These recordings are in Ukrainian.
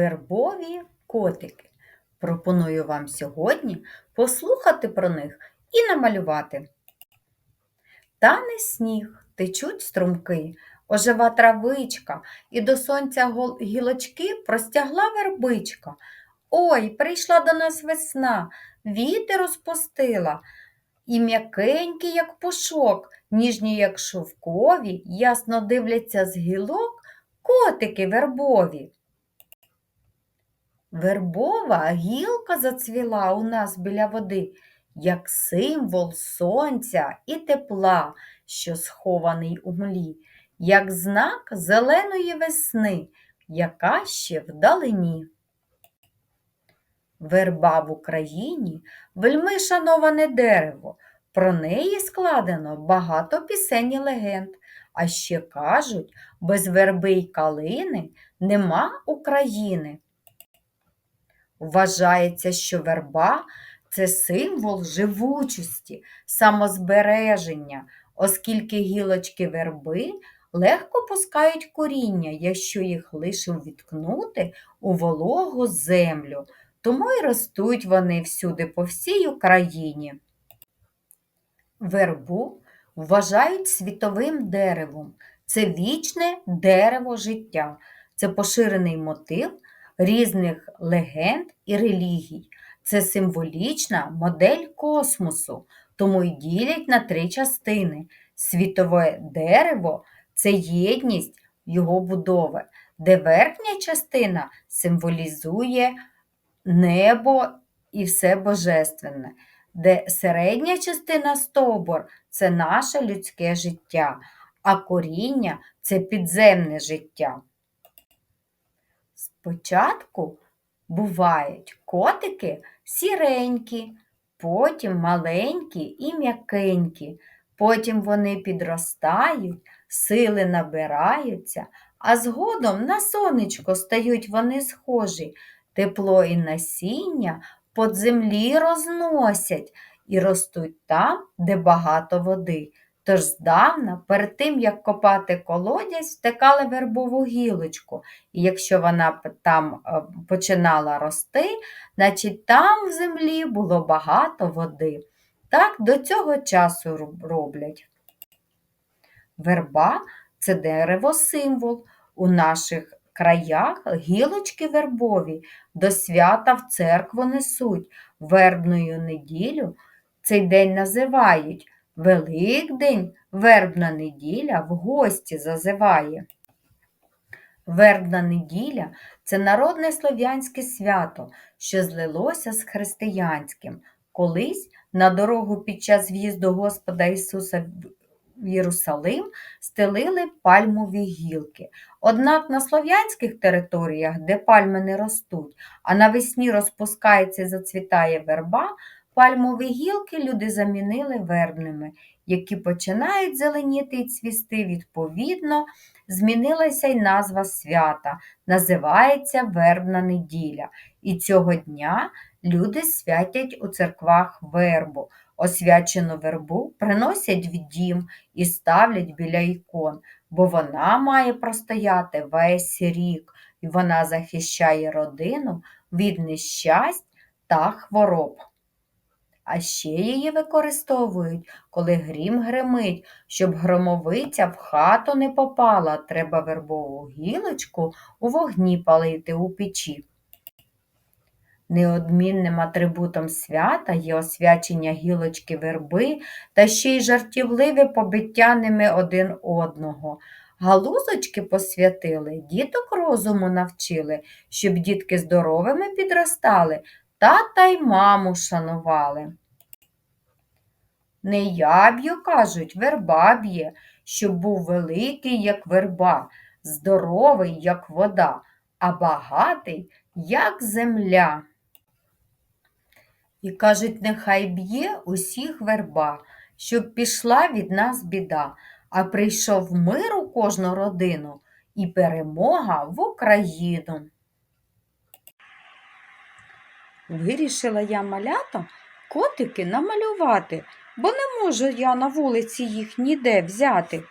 Вербові котики. Пропоную вам сьогодні послухати про них і намалювати. Тане сніг, течуть струмки, ожива травичка, і до сонця гілочки простягла вербичка. Ой, прийшла до нас весна, вітер розпустила, і м'якенькі, як пушок, ніжні, як шовкові, ясно дивляться з гілок котики вербові. Вербова гілка зацвіла у нас біля води, як символ сонця і тепла, що схований у млі, як знак зеленої весни, яка ще вдалині. Верба в Україні вельми шановане дерево. Про неї складено багато пісень і легенд. А ще кажуть, без верби й калини нема України. Вважається, що верба це символ живучості, самозбереження, оскільки гілочки верби легко пускають коріння, якщо їх лише віткнути у вологу землю, тому й ростуть вони всюди по всій Україні. Вербу вважають світовим деревом. Це вічне дерево життя, це поширений мотив різних легенд і релігій. Це символічна модель космосу, тому й ділять на три частини. Світове дерево це єдність його будови, де верхня частина символізує небо і все божественне, де середня частина стовбур це наше людське життя, а коріння це підземне життя. Спочатку бувають котики сіренькі, потім маленькі і м'якенькі, потім вони підростають, сили набираються, а згодом на сонечко стають вони схожі, тепло і насіння под землі розносять і ростуть там, де багато води. Тож здавна, перед тим, як копати колодязь, втикали вербову гілочку, і якщо вона там е, починала рости, значить там в землі було багато води. Так до цього часу роблять. Верба це дерево-символ. У наших краях гілочки вербові до свята в церкву несуть. Вербною неділю цей день називають. Великдень, вербна неділя в гості зазиває. Вербна неділя це народне слов'янське свято, що злилося з християнським. Колись на дорогу під час в'їзду Господа Ісуса в Єрусалим стелили пальмові гілки. Однак на слов'янських територіях, де пальми не ростуть, а навесні розпускається і зацвітає верба, пальмові гілки люди замінили вербними, які починають зеленіти і цвісти відповідно, змінилася й назва свята, називається Вербна неділя. І цього дня люди святять у церквах вербу. Освячену вербу приносять в дім і ставлять біля ікон, бо вона має простояти весь рік, і вона захищає родину від нещасть та хвороб. А ще її використовують, коли грім гримить, щоб громовиця в хату не попала, треба вербову гілочку у вогні палити у печі. Неодмінним атрибутом свята є освячення гілочки верби та ще й жартівливе побиття ними один одного. Галузочки посвятили, діток розуму навчили, щоб дітки здоровими підростали, тата й маму шанували. Не я б'ю, кажуть, верба б'є, щоб був великий, як верба, здоровий, як вода, а багатий, як земля. І кажуть, нехай б'є усіх верба, щоб пішла від нас біда, а прийшов мир у кожну родину і перемога в Україну. Вирішила я малята котики намалювати, бо не можу я на вулиці їх ніде взяти.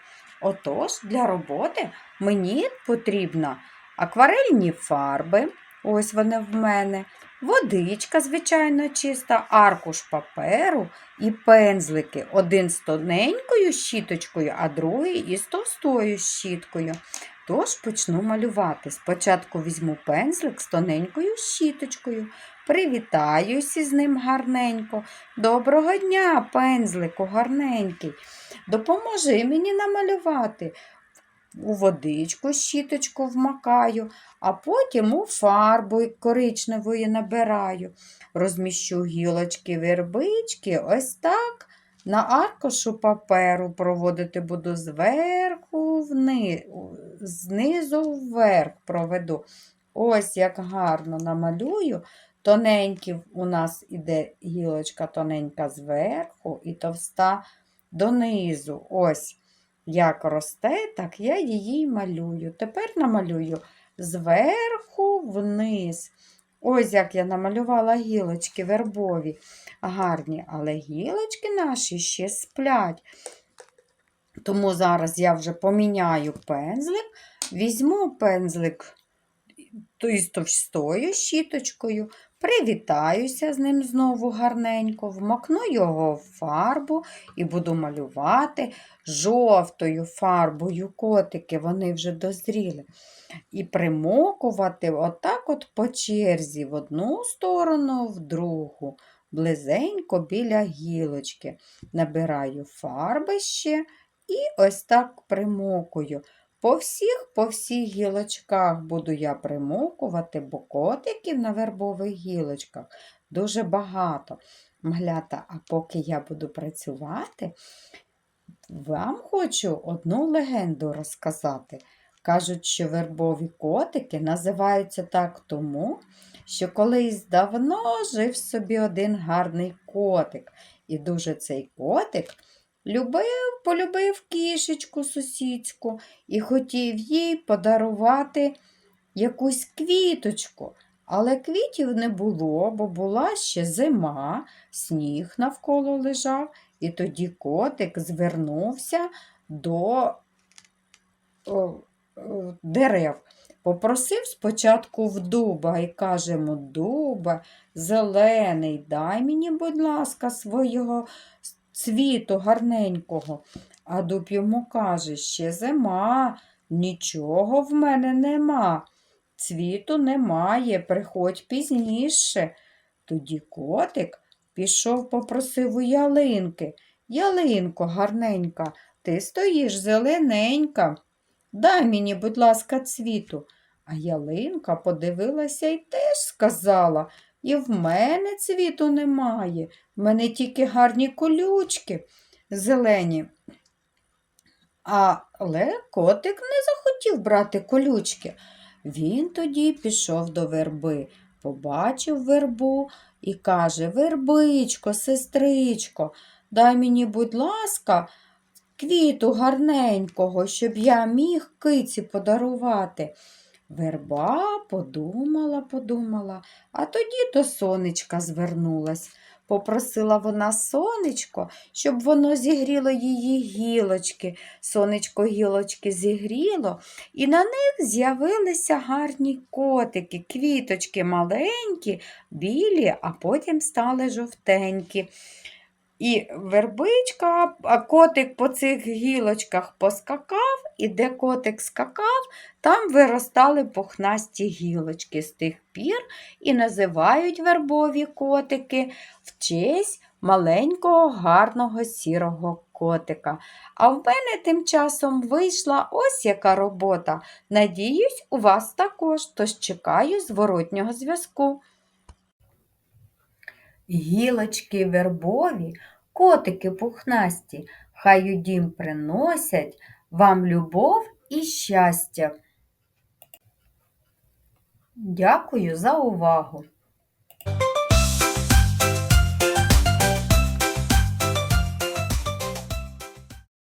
Отож, для роботи мені потрібно акварельні фарби, Ось вони в мене. Водичка, звичайно, чиста, аркуш паперу і пензлики. Один з тоненькою щіточкою, а другий із товстою щіткою. Тож почну малювати. Спочатку візьму пензлик з тоненькою щіточкою. Привітаюся з ним гарненько. Доброго дня, пензлику, гарненький. Допоможи мені намалювати. У водичку щіточку вмакаю, а потім у фарбу коричневої набираю. Розміщу гілочки вербички ось так. На аркушу паперу проводити буду зверху вниз, знизу вверх проведу. Ось як гарно намалюю. Тоненькі у нас іде гілочка тоненька зверху і товста донизу. Ось як росте, так я її малюю. Тепер намалюю зверху вниз. Ось як я намалювала гілочки вербові. Гарні, але гілочки наші ще сплять. Тому зараз я вже поміняю пензлик, візьму пензлик із товстою щіточкою, привітаюся з ним знову гарненько, вмокну його в фарбу і буду малювати жовтою фарбою котики, вони вже дозріли. І примокувати отак от по черзі в одну сторону, в другу, близенько біля гілочки. Набираю фарби ще і ось так примокую. По всіх, по всіх гілочках буду я примокувати, бо котиків на вербових гілочках дуже багато. Мглята, а поки я буду працювати, вам хочу одну легенду розказати. Кажуть, що вербові котики називаються так тому, що колись давно жив собі один гарний котик. І дуже цей котик любив, полюбив кішечку сусідську і хотів їй подарувати якусь квіточку. Але квітів не було, бо була ще зима, сніг навколо лежав, і тоді котик звернувся до дерев. Попросив спочатку в дуба і каже дуба, зелений, дай мені, будь ласка, свого цвіту гарненького. А дуб йому каже, ще зима, нічого в мене нема. Цвіту немає, приходь пізніше. Тоді котик пішов, попросив у ялинки. Ялинко, гарненька, ти стоїш зелененька. Дай мені, будь ласка, цвіту. А ялинка подивилася і теж сказала, і в мене цвіту немає, в мене тільки гарні колючки зелені. Але котик не захотів брати колючки. Він тоді пішов до верби, побачив вербу і каже Вербичко, сестричко, дай мені, будь ласка, квіту гарненького, щоб я міг киці подарувати. Верба подумала, подумала, а тоді до сонечка звернулась. Попросила вона сонечко, щоб воно зігріло її гілочки. Сонечко гілочки зігріло, і на них з'явилися гарні котики, квіточки маленькі, білі, а потім стали жовтенькі. І вербичка, а котик по цих гілочках поскакав, і де котик скакав, там виростали пухнасті гілочки з тих пір і називають вербові котики в честь маленького гарного сірого котика. А в мене тим часом вийшла ось яка робота. Надіюсь, у вас також, тож чекаю зворотнього зв'язку. Гілочки вербові, котики пухнасті, хай у дім приносять вам любов і щастя. Дякую за увагу!